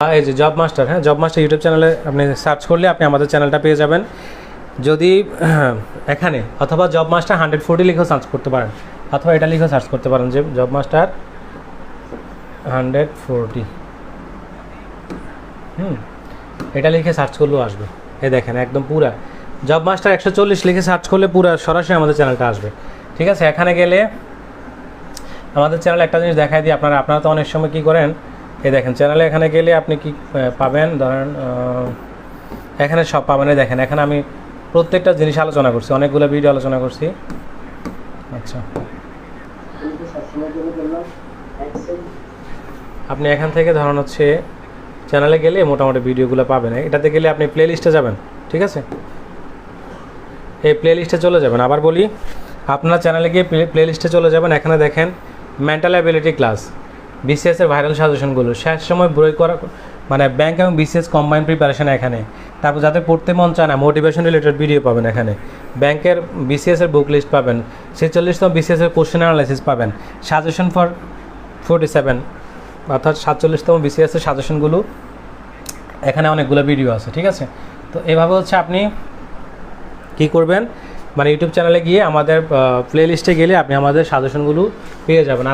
এই যে job master হ্যাঁ? জব মাস্টার ইউটিউব চ্যানেলে আপনি সার্চ করলে আপনি আমাদের চ্যানেলটা পেয়ে যাবেন। যদি, এখানে, অথবা জব মাস্টার হান্ড্রেড ফোর্টি লিখেও সার্চ করতে পারেন। অথবা এটা লিখেও সার্চ করতে পারেন যে জব মাস্টার হান্ড্রেড ফোরটি হুম, এটা লিখে সার্চ করলেও আসবে। এ দেখেন, একদম পুরা। জব মাস্টার একশো চল্লিশ লিখে সার্চ করলে পুরা, সরাসরি আমাদের চ্যানেলটা আসবে। ঠিক আছে? এখানে গেলে আমাদের চ্যানেল একটা জিনিস দেখাই দিই। আপনারা আপনারা তো অনেক সময় কী করেন এই দেখেন চ্যানেলে এখানে গেলে আপনি কি পাবেন? ধরেন এখানে সব পাবেন। দেখেন, এখানে আমি প্রত্যেকটা জিনিস আলোচনা করছি, অনেকগুলো ভিডিও আলোচনা করছি। আচ্ছা। আপনি এখান থেকে ধরুন হচ্ছে চ্যানেলে গেলে মোটামুটি ভিডিওগুলো পাবেন। এটাতে গেলে আপনি প্লে লিস্টে যাবেন, ঠিক আছে? এই প্লে লিস্টে চলে যাবেন। আবার বলি, আপনার চ্যানেলে গিয়ে প্লে লিস্টে চলে যাবেন। এখানে দেখেন মেন্টাল অ্যাবিলিটি ক্লাস বিসিএসের ভাইরাল সাজেশনগুলো শেষ সময় বই করা মানে ব্যাংক এবং বিসিএস কম্বাইন প্রিপারেশন এখানে। তারপর যাতে পড়তে মন চায় না মোটিভেশন রিলেটেড ভিডিও পাবেন এখানে। ব্যাংকের বিসিএসের বুক লিস্ট পাবেন। ছেচল্লিশতম বিসিএসের কোশ্চেন অ্যানালাইসিস পাবেন। সাজেশন ফর ফোর্টি সেভেন অর্থাৎ সাতচল্লিশতম বিসিএসের সাজেশনগুলো এখানে অনেকগুলো ভিডিও আছে, ঠিক আছে? তো এভাবে হচ্ছে আপনি কি করবেন? মানে ইউটিউব চ্যানেলে গিয়ে আমাদের প্লে লিস্টে গেলে আপনি আমাদের সাজেশনগুলো পেয়ে যাবেন।